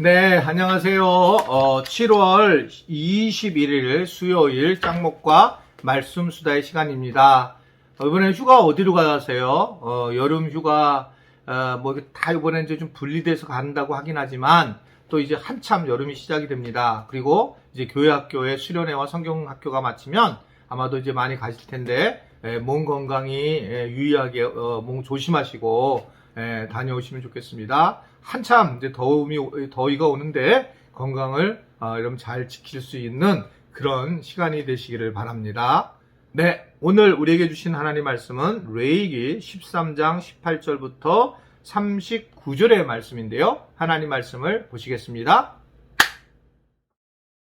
네, 안녕하세요. 어, 7월 21일 수요일 짱목과 말씀 수다의 시간입니다. 어, 이번에 휴가 어디로 가세요? 어, 여름 휴가, 어, 뭐, 다 이번에 이제 좀 분리돼서 간다고 하긴 하지만, 또 이제 한참 여름이 시작이 됩니다. 그리고 이제 교회 학교의 수련회와 성경 학교가 마치면 아마도 이제 많이 가실 텐데, 에, 몸 건강히 에, 유의하게, 어, 몸 조심하시고, 에, 다녀오시면 좋겠습니다. 한참 이제 더움이, 더위가 오는데 건강을 어, 여러분 잘 지킬 수 있는 그런 시간이 되시기를 바랍니다. 네, 오늘 우리에게 주신 하나님 말씀은 레이기 13장 18절부터 39절의 말씀인데요. 하나님 말씀을 보시겠습니다.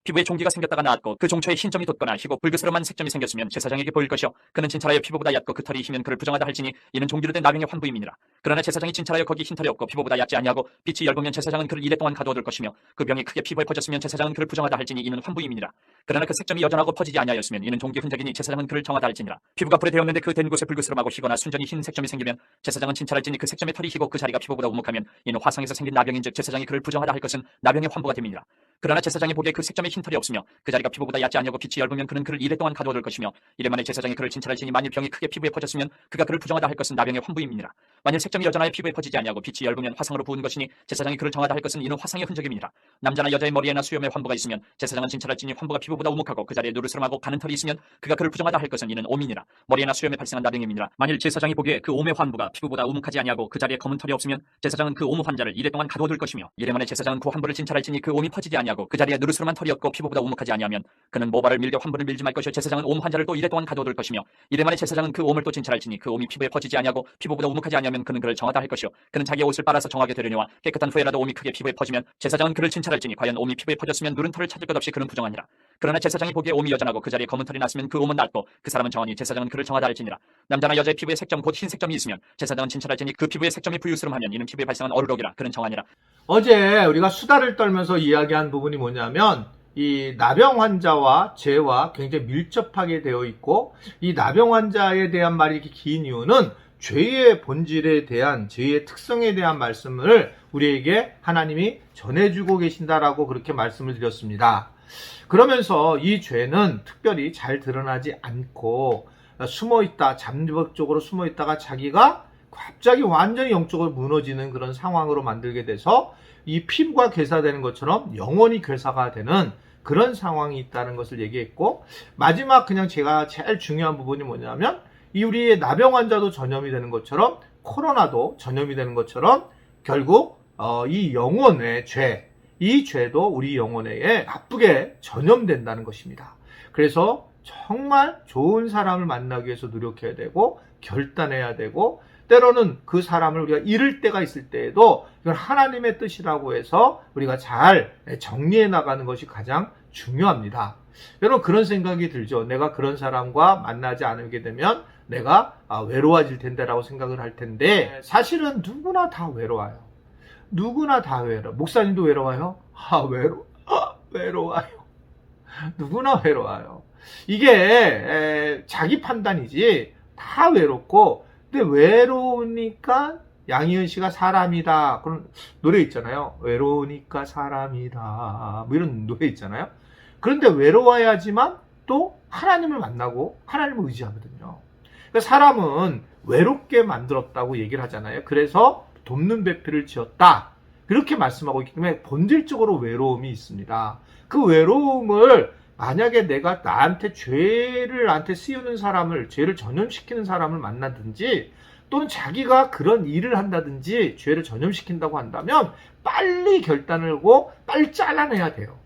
피부에 종기가 생겼다가 나았고 그 종초에 흰점이 돋거나 희고 붉으스름한 색점이 생겼으면 제사장에게 보일 것이요. 그는 진찰하여 피부보다 얕고 그 털이 희면 그를 부정하다 할지니 이는 종기로 된 나병의 환부임이니라. 그러나 제사장이 진찰하여 거기 흰 털이 없고 피부보다 얕지 아니하고 빛이 엷으면 제사장은 그를 이래 동안 가두어둘 것이며 그 병이 크게 피부에 퍼졌으면 제사장은 그를 부정하다 할지니 이는 환부임이니라. 그러나 그 색점이 여전하고 퍼지지 아니하였으면 이는 종기 흔적이니 제사장은 그를 정하다 할지니라. 피부가 불에 데었는데 그 된 곳에 붉으스름하고 희거나 순전히 흰 색점이 생기면 제사장은 진찰할지니 그 색점의 털이 희고 그 자리가 피부보다 우묵하면 이는 화상에서 생긴 나병인즉 제사장이 그를 부정하다 할 것은 나병의 환부가 됨이니라. 그러나 제사장이 보기에 그 색점에 흰 털이 없으며 그 자리가 피부보다 얕지 아니하고 빛이 엷으면 그는 그를 이래 동안 가두어둘 것이며 이래 만에 제사장이 그를 진찰할지니 만일 병이 크게 피부에 퍼졌으면 그가 그를 부정하다 할 것은 나병의 환부임이니라. 만일 색점이 여전하여 피부에 퍼지지 아니하고 빛이 엷으면 화상으로 부은 것이니 제사장이 그를 정하다 할 것은 이는 화상의 흔적임이니라. 남자나 여자의 머리에나 수염에 환부가 있으면 제사장은 진찰할지니 환부가 피부보다 우묵하고 그 자리에 누르스름하고 가는 털이 있으면 그가 그를 부정하다 할 것은 이는 오민이라. 머리에나 수염에 발생한 나병임이니라. 만일 제사장이 보기에 그 오의 환부가 피부보다 우묵하지 아니하고 그 자리에 검은 털이 없으면 제사장은 그 오무 환자를 이래 동안 가둬둘 것이며 이래 만에 제사장은 그 환부를 진찰할지니 그 옴이 퍼지지 아니하고 그 자리에 누르스름한 털이 없고 피부보다 우묵하지 아니하면 그는 모발을 밀려 환부를 밀지 말 것이요. 제사장은 옴 환자를 또 이래 동안 가둬둘 것이며 이래 만에 제사장은 그 옴을 또 진찰할지니 그 옴이 피부에 퍼지지 아니하고 피부보다 우묵하지 아니하면 그는 그를 정하다 할 것이요. 그는 자기의 옷을 빨아서 정하게 되려니와 깨끗한 후에라도 옴이 크게 피부에 퍼지면 제사장은 그를 진찰할지니 과연 옴이 피부에 퍼졌으면 누른 털을 찾을 것 없이 그는 부정하니라. 그러나 제사장이 보기에 옴이 여전하고 그 자리에 검은 털이 났으면 그 옴은 낫고 그 사람은 정하니 제사장은 그를 정하다 할지니라. 남자나 여자의 피부에 색점 곧 흰 색점이 있으면 제사장은 진찰할지니 그 피부에 색점이 부유스름하면 이는 피부에 발생한 어르록이라 그는 정하니라. 어제 우리가 수다를 떨면서 이야기한 부분이 뭐냐면 이 나병 환자와 죄와 굉장히 밀접하게 되어 있고 이 나병 환자에 대한 말이 이렇게 긴 이유는 죄의 본질에 대한 죄의 특성에 대한 말씀을 우리에게 하나님이 전해주고 계신다라고 그렇게 말씀을 드렸습니다. 그러면서 이 죄는 특별히 잘 드러나지 않고 숨어 있다, 잠적으로 숨어 있다가 자기가 갑자기 완전히 영적으로 무너지는 그런 상황으로 만들게 돼서 이 피부가 괴사되는 것처럼 영원히 괴사가 되는 그런 상황이 있다는 것을 얘기했고 마지막 그냥 제가 제일 중요한 부분이 뭐냐면 이 우리의 나병 환자도 전염이 되는 것처럼 코로나도 전염이 되는 것처럼 결국 어, 이 영혼의 죄, 이 죄도 우리 영혼에 나쁘게 전염된다는 것입니다. 그래서 정말 좋은 사람을 만나기 위해서 노력해야 되고 결단해야 되고 때로는 그 사람을 우리가 잃을 때가 있을 때에도 이건 하나님의 뜻이라고 해서 우리가 잘 정리해 나가는 것이 가장 중요합니다. 여러분 그런 생각이 들죠. 내가 그런 사람과 만나지 않게 되면 내가 아, 외로워질 텐데라고 생각을 할 텐데 사실은 누구나 다 외로워요. 누구나 다 외로워. 목사님도 외로워요? 아 외로 아, 외로워요. 누구나 외로워요. 이게 에, 자기 판단이지 다 외롭고 근데 외로우니까 양희은 씨가 사람이다 그런 노래 있잖아요. 외로우니까 사람이다 뭐 이런 노래 있잖아요. 그런데 외로워야지만 또 하나님을 만나고 하나님을 의지하거든요. 그러니까 사람은 외롭게 만들었다고 얘기를 하잖아요. 그래서 돕는 배필을 지었다. 그렇게 말씀하고 있기 때문에 본질적으로 외로움이 있습니다. 그 외로움을 만약에 내가 나한테 죄를 나한테 씌우는 사람을 죄를 전염시키는 사람을 만나든지 또는 자기가 그런 일을 한다든지 죄를 전염시킨다고 한다면 빨리 결단을 하고 빨리 잘라내야 돼요.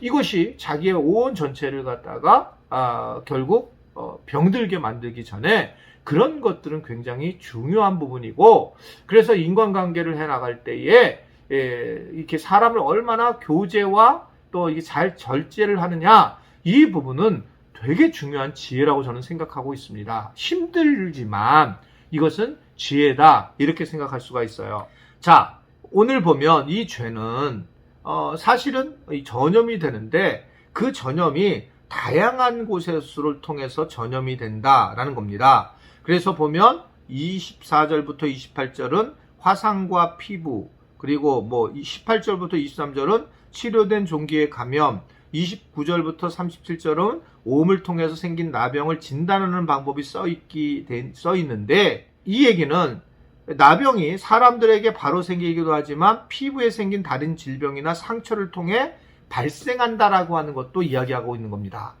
이것이 자기의 온 전체를 갖다가 아, 결국 어, 병들게 만들기 전에 그런 것들은 굉장히 중요한 부분이고 그래서 인간관계를 해 나갈 때에 예, 이렇게 사람을 얼마나 교제와 또 이게 잘 절제를 하느냐 이 부분은 되게 중요한 지혜라고 저는 생각하고 있습니다. 힘들지만 이것은 지혜다 이렇게 생각할 수가 있어요. 자 오늘 보면 이 죄는 어, 사실은 이 전염이 되는데 그 전염이 다양한 곳에서를 통해서 전염이 된다라는 겁니다. 그래서 보면 24절부터 28절은 화상과 피부, 그리고 뭐 18절부터 23절은 치료된 종기의 감염, 29절부터 37절은 오음을 통해서 생긴 나병을 진단하는 방법이 써 있기 써 있는데 이 얘기는 나병이 사람들에게 바로 생기기도 하지만 피부에 생긴 다른 질병이나 상처를 통해 발생한다라고 하는 것도 이야기하고 있는 겁니다.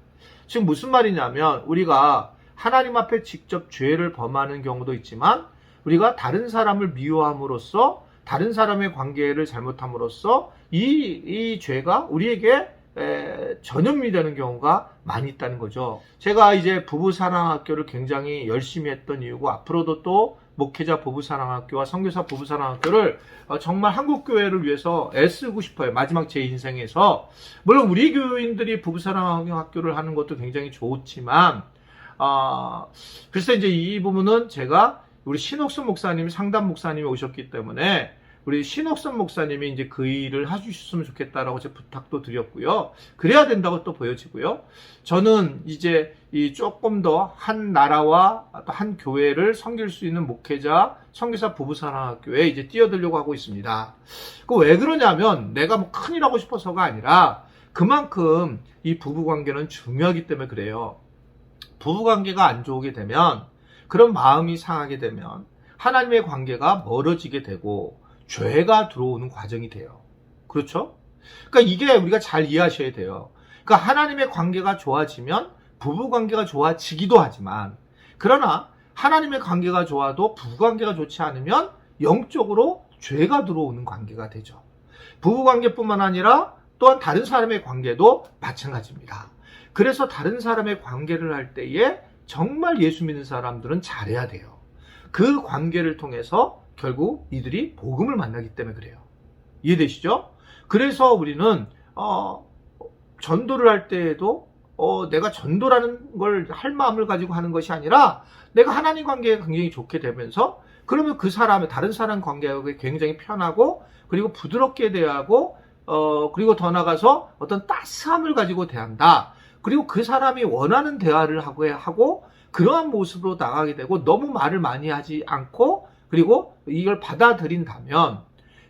지금 무슨 말이냐면 우리가 하나님 앞에 직접 죄를 범하는 경우도 있지만 우리가 다른 사람을 미워함으로써 다른 사람의 관계를 잘못함으로써 이, 이 죄가 우리에게 에, 전염이 되는 경우가 많이 있다는 거죠. 제가 이제 부부사랑학교를 굉장히 열심히 했던 이유고 앞으로도 또 목회자 부부사랑학교와 선교사 부부사랑학교를 어, 정말 한국교회를 위해서 애쓰고 싶어요. 마지막 제 인생에서. 물론 우리 교인들이 부부사랑학교를 하는 것도 굉장히 좋지만, 어, 글쎄 이제 이 부분은 제가 우리 신옥순 목사님이 상담 목사님이 오셨기 때문에 우리 신옥선 목사님이 이제 그 일을 해주셨으면 좋겠다라고 제 부탁도 드렸고요. 그래야 된다고 또 보여지고요. 저는 이제 이 조금 더 한 나라와 또 한 교회를 섬길 수 있는 목회자, 성교사 부부사랑학교에 이제 뛰어들려고 하고 있습니다. 그 왜 그러냐면 내가 뭐 큰일 하고 싶어서가 아니라 그만큼 이 부부 관계는 중요하기 때문에 그래요. 부부 관계가 안 좋게 되면 그런 마음이 상하게 되면 하나님의 관계가 멀어지게 되고 죄가 들어오는 과정이 돼요. 그렇죠? 그러니까 이게 우리가 잘 이해하셔야 돼요. 그러니까 하나님의 관계가 좋아지면 부부 관계가 좋아지기도 하지만 그러나 하나님의 관계가 좋아도 부부 관계가 좋지 않으면 영적으로 죄가 들어오는 관계가 되죠. 부부 관계뿐만 아니라 또한 다른 사람의 관계도 마찬가지입니다. 그래서 다른 사람의 관계를 할 때에 정말 예수 믿는 사람들은 잘해야 돼요. 그 관계를 통해서 결국 이들이 복음을 만나기 때문에 그래요. 이해되시죠? 그래서 우리는 어, 전도를 할 때에도 어, 내가 전도라는 걸 할 마음을 가지고 하는 것이 아니라 내가 하나님 관계가 굉장히 좋게 되면서 그러면 그 사람의 다른 사람 관계가 굉장히 편하고 그리고 부드럽게 대하고 어, 그리고 더 나가서 어떤 따스함을 가지고 대한다. 그리고 그 사람이 원하는 대화를 하고 하고 그러한 모습으로 나가게 되고 너무 말을 많이 하지 않고 그리고 이걸 받아들인다면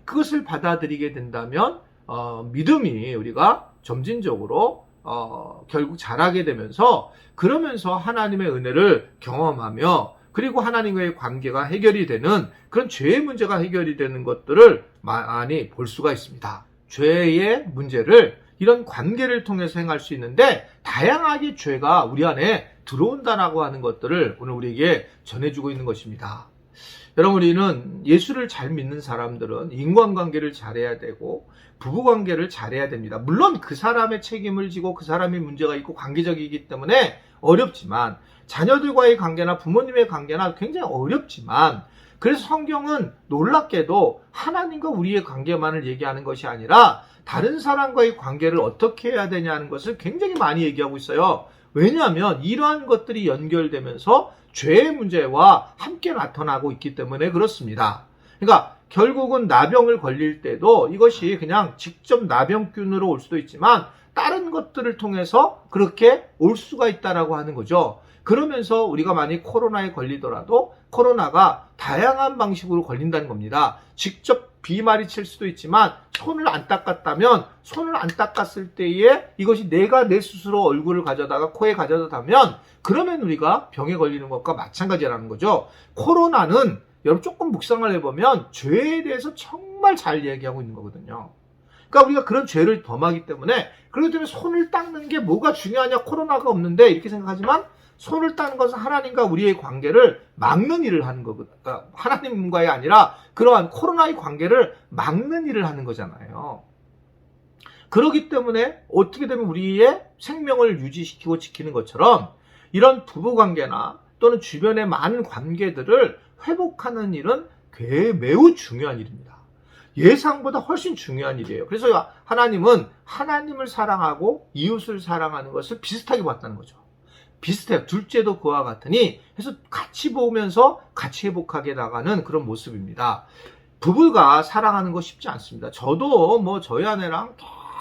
그것을 받아들이게 된다면 어, 믿음이 우리가 점진적으로 어, 결국 자라게 되면서 그러면서 하나님의 은혜를 경험하며 그리고 하나님과의 관계가 해결이 되는 그런 죄의 문제가 해결이 되는 것들을 많이 볼 수가 있습니다. 죄의 문제를 이런 관계를 통해서 행할 수 있는데 다양하게 죄가 우리 안에 들어온다라고 하는 것들을 오늘 우리에게 전해주고 있는 것입니다. 여러분 우리는 예수를 잘 믿는 사람들은 인간관계를 잘해야 되고 부부관계를 잘해야 됩니다. 물론 그 사람의 책임을 지고 그 사람이 문제가 있고 관계적이기 때문에 어렵지만 자녀들과의 관계나 부모님의 관계나 굉장히 어렵지만 그래서 성경은 놀랍게도 하나님과 우리의 관계만을 얘기하는 것이 아니라 다른 사람과의 관계를 어떻게 해야 되냐는 것을 굉장히 많이 얘기하고 있어요. 왜냐하면 이러한 것들이 연결되면서 죄의 문제와 함께 나타나고 있기 때문에 그렇습니다. 그러니까 결국은 나병을 걸릴 때도 이것이 그냥 직접 나병균으로 올 수도 있지만 다른 것들을 통해서 그렇게 올 수가 있다라고 하는 거죠. 그러면서 우리가 만약 코로나에 걸리더라도 코로나가 다양한 방식으로 걸린다는 겁니다. 직접 비말이 칠 수도 있지만 손을 안 닦았다면 손을 안 닦았을 때에 이것이 내가 내 스스로 얼굴을 가져다가 코에 가져다 다면 그러면 우리가 병에 걸리는 것과 마찬가지라는 거죠. 코로나는 여러분 조금 묵상을 해보면 죄에 대해서 정말 잘 얘기하고 있는 거거든요. 그러니까 우리가 그런 죄를 범하기 때문에 그렇기 때문에 손을 닦는 게 뭐가 중요하냐 코로나가 없는데 이렇게 생각하지만 손을 닦는 것은 하나님과 우리의 관계를 막는 일을 하는 거거든요. 그러니까 하나님과의 아니라 그러한 코로나의 관계를 막는 일을 하는 거잖아요. 그렇기 때문에 어떻게 되면 우리의 생명을 유지시키고 지키는 것처럼 이런 부부 관계나 또는 주변의 많은 관계들을 회복하는 일은 매우 중요한 일입니다. 예상보다 훨씬 중요한 일이에요. 그래서 하나님은 하나님을 사랑하고 이웃을 사랑하는 것을 비슷하게 봤다는 거죠. 비슷해요. 둘째도 그와 같으니 해서 같이 보면서 같이 회복하게 나가는 그런 모습입니다. 부부가 사랑하는 거 쉽지 않습니다. 저도 뭐 저희 아내랑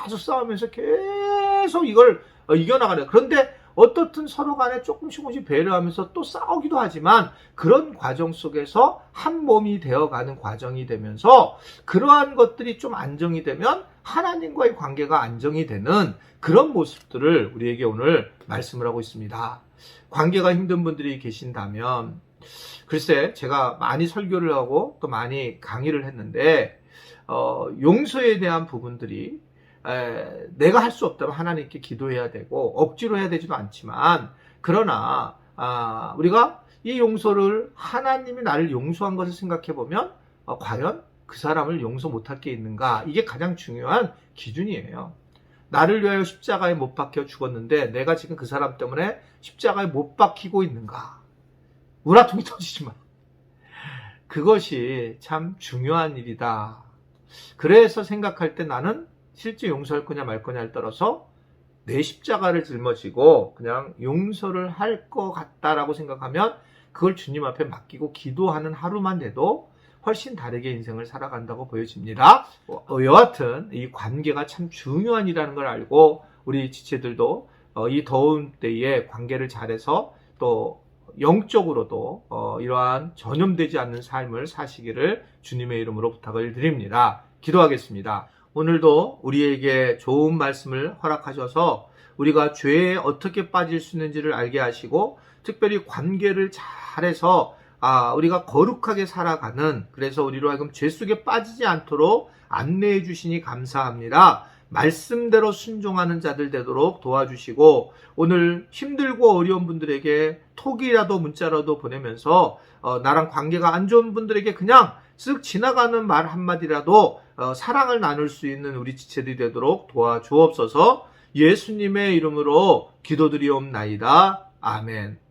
계속 싸우면서 계속 이걸 어, 이겨나가는 그런데 어떻든 서로 간에 조금씩 조금씩 배려하면서 또 싸우기도 하지만 그런 과정 속에서 한 몸이 되어가는 과정이 되면서 그러한 것들이 좀 안정이 되면 하나님과의 관계가 안정이 되는 그런 모습들을 우리에게 오늘 말씀을 하고 있습니다. 관계가 힘든 분들이 계신다면 글쎄 제가 많이 설교를 하고 또 많이 강의를 했는데 어, 용서에 대한 부분들이 에, 내가 할 수 없다면 하나님께 기도해야 되고 억지로 해야 되지도 않지만 그러나 아, 우리가 이 용서를 하나님이 나를 용서한 것을 생각해 보면 어, 과연 그 사람을 용서 못할 게 있는가 이게 가장 중요한 기준이에요. 나를 위하여 십자가에 못 박혀 죽었는데 내가 지금 그 사람 때문에 십자가에 못 박히고 있는가 우라통이 터지지만 그것이 참 중요한 일이다. 그래서 생각할 때 나는 실제 용서할 거냐 말 거냐를 따라서 내 십자가를 짊어지고 그냥 용서를 할 것 같다라고 생각하면 그걸 주님 앞에 맡기고 기도하는 하루만 돼도 훨씬 다르게 인생을 살아간다고 보여집니다. 어, 여하튼 이 관계가 참 중요한 이라는 걸 알고 우리 지체들도 어, 이 더운 때에 관계를 잘해서 또 영적으로도 어, 이러한 전염되지 않는 삶을 사시기를 주님의 이름으로 부탁을 드립니다. 기도하겠습니다. 오늘도 우리에게 좋은 말씀을 허락하셔서 우리가 죄에 어떻게 빠질 수 있는지를 알게 하시고 특별히 관계를 잘해서 아, 우리가 거룩하게 살아가는 그래서 우리로 하여금 죄 속에 빠지지 않도록 안내해 주시니 감사합니다. 말씀대로 순종하는 자들 되도록 도와주시고 오늘 힘들고 어려운 분들에게 톡이라도 문자라도 보내면서 어, 나랑 관계가 안 좋은 분들에게 그냥 쓱 지나가는 말 한마디라도 어, 사랑을 나눌 수 있는 우리 지체들이 되도록 도와주옵소서 예수님의 이름으로 기도드리옵나이다. 아멘.